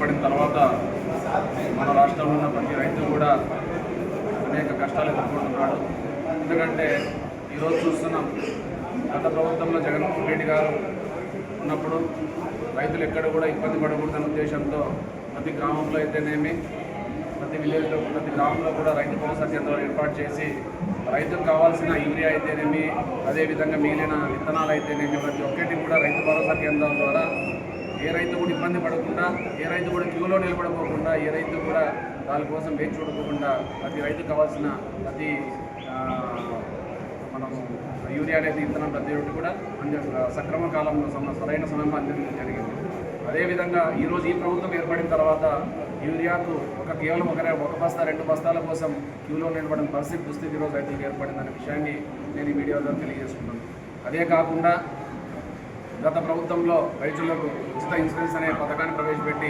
తర్వాత మన రాష్ట్రంలో ఉన్న ప్రతి రైతు కూడా అనేక కష్టాలు ఎదుర్కొంటున్నాడు. ఎందుకంటే ఈరోజు చూస్తున్నాం గత ప్రభుత్వంలో జగన్మోహన్ రెడ్డి గారు ఉన్నప్పుడు రైతులు ఎక్కడ కూడా ఇబ్బంది పడకూడదనే ఉద్దేశంతో ప్రతి గ్రామంలో అయితేనేమి ప్రతి విలేజ్లో ప్రతి గ్రామంలో కూడా రైతు భరోసా కేంద్రాలు ఏర్పాటు చేసి రైతుకు కావాల్సిన యూరియా అయితేనేమి అదేవిధంగా మిగిలిన విత్తనాలు అయితేనేమి ప్రతి ఒక్కటి కూడా రైతు భరోసా కేంద్రాల ద్వారా ఏ రైతు కూడా ఇబ్బంది పడకుండా ఏ రైతు కూడా క్యూలో నిలబడకోకుండా ఏ రైతు కూడా దానికోసం వేచి చూడకోకుండా ప్రతి రైతుకు కావాల్సిన ప్రతి మనం యూరియా అనేది ఇత్తనం ప్రతి ఒక్కటి కూడా అంద సక్రమ కాలంలో సమ- సరైన సమయంలో అందించడం జరిగింది. అదేవిధంగా ఈరోజు ఈ ప్రభుత్వం ఏర్పడిన తర్వాత యూరియాకు ఒక కేవలం ఒక ఒక బస్తా రెండు బస్తాల కోసం క్యూలో నిలబడిన పరిస్థితి దుస్థితి ఈరోజు రైతులకు ఏర్పడిందనే విషయాన్ని నేను ఈ వీడియో ద్వారా తెలియజేసుకుంటాను అదే కాకుండా గత ప్రభుత్వంలో రైతులకు ఉచిత ఇన్సూరెన్స్ అనే పథకాన్ని ప్రవేశపెట్టి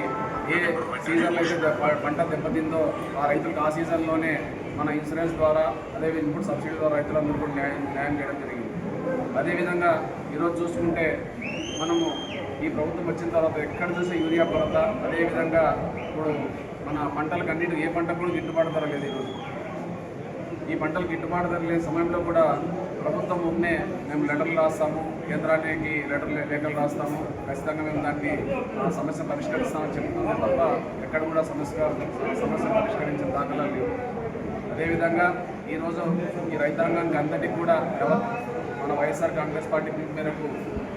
ఏ సీజన్లో అయితే పంట దెబ్బతిందో ఆ రైతులకు ఆ సీజన్లోనే మన ఇన్సూరెన్స్ ద్వారా అదే ఇన్పుట్ సబ్సిడీ ద్వారా రైతులందరూ కూడా న్యాయం న్యాయం చేయడం జరిగింది. అదేవిధంగా ఈరోజు చూసుకుంటే మనము ఈ ప్రభుత్వం వచ్చిన తర్వాత ఎక్కడ చూసే యూరియా కొరత అదేవిధంగా ఇప్పుడు మన పంటలకు అన్నిటి ఏ పంటకు కూడా గిట్టుబాటు ధర లేదు ఈరోజు. ఈ పంటలు గిట్టుబాటు ధర లేని సమయంలో కూడా ప్రభుత్వం ముందే మేము లెటర్లు రాస్తాము కేంద్రానికి లెటర్ లేఖలు రాస్తాము. ఖచ్చితంగా మేము దాన్ని సమస్య పరిష్కరిస్తామని చెప్తుంది తప్ప ఎక్కడ కూడా సమస్య సమస్య పరిష్కరించిన దాఖలా లేవు అదేవిధంగా ఈరోజు ఈ రైతాంగానికి అందరికీ కూడా మన వైఎస్ఆర్ కాంగ్రెస్ పార్టీ పిలుపు మేరకు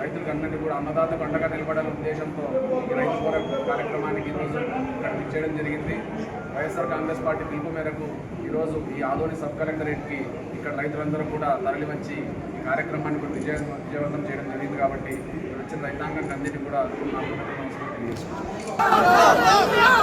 రైతులకు అందరికీ కూడా అన్నదాత పండగ నిలబడాలనే ఉద్దేశంతో ఈ రైతు కార్యక్రమానికి ఈరోజు ఇక్కడ జరిగింది. వైఎస్ఆర్ కాంగ్రెస్ పార్టీ పిలుపు మేరకు ఈరోజు ఈ ఆదోని సబ్ కలెక్టరేట్కి ఇక్కడ రైతులందరూ కూడా తరలివచ్చి ఈ కార్యక్రమాన్ని కూడా విజయ విజయవంతం చేయడం జరిగింది కాబట్టి వచ్చిన రైతాంగానికి అందరికీ కూడా నా నమస్కారం